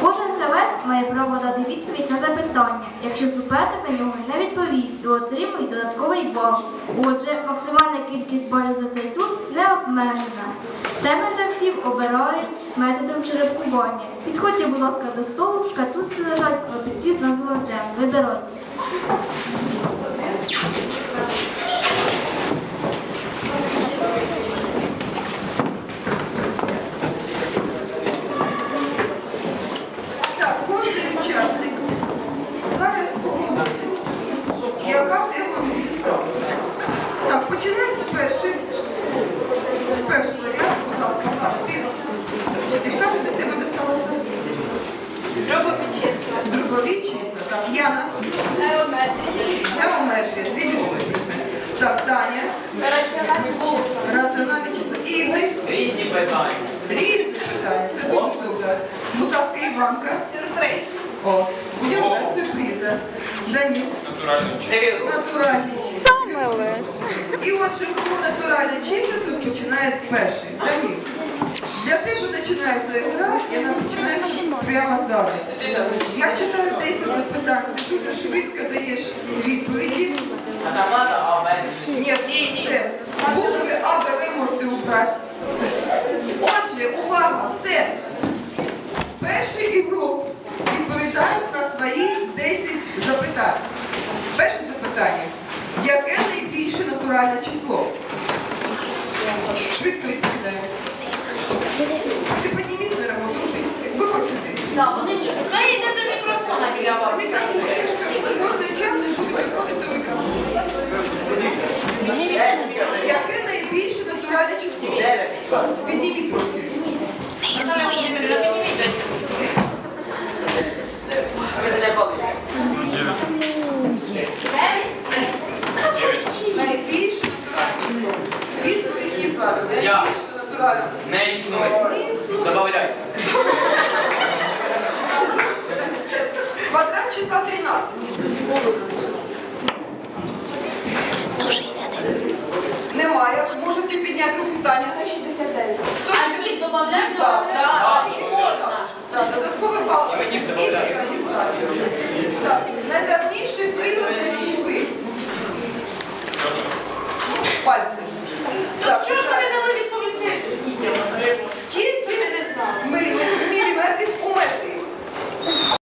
Кожен гравець має право дати відповідь на запитання. Якщо суперник на нього не відповів, то отримує додатковий бал. Отже, максимальна кількість балів за цей тур не обмежена. Теми гравців обирають методом черепкування. Підходьте, будь ласка, до столу, в шкатутці лежать пропитці з назвою тем. Вибирайте. Так, кожен учасник зараз оголосить, яка тема йому дісталася. Так, починаємо з першої. З першого ряду, будь ласка, Ганна, ти. Яка тобі тема дісталася? Дробовічність, так. Яна. Геометрія, дві любові. Так, Таня. Раціональне число. Ігор. Різні питання. Різні питання, це дуже добре. Ласка, Іванка. О, будемо ждати сюрприза. Данил. Натуральні числа. Саме лиш. І отже, у кого натуральні числа, тут починає перший. Данил. Для тебе починається гра, і вона починається прямо зараз. Я читаю 10 запитань, ти дуже швидко даєш відповіді. Ні, все. Букви А, Б, ви можете убрати. Отже, увага, все. Перший ігрок відповідають на свої 10 запитань. Перше запитання. Яке найбільше натуральне число? Швидко відповідає. Ти піднімись на роботу. Виходь сюди. Та йде до мікрофона біля До вас. мікрофону, я ж кажу, кожен учасник буде підходити до мікрофону. Яке найбільше натуральне число? Підніміть трошки. відповідні правила. Я. Не існує. Не існує. Добавляйте. Квадрат числа 13. Немає. Можете підняти руку Таня. 169. Добавляємо? Так, так. Так, додатковий бал. Мені все добавляють. Найдавніший прилад для лічових. Ну, пальці. Dobrze,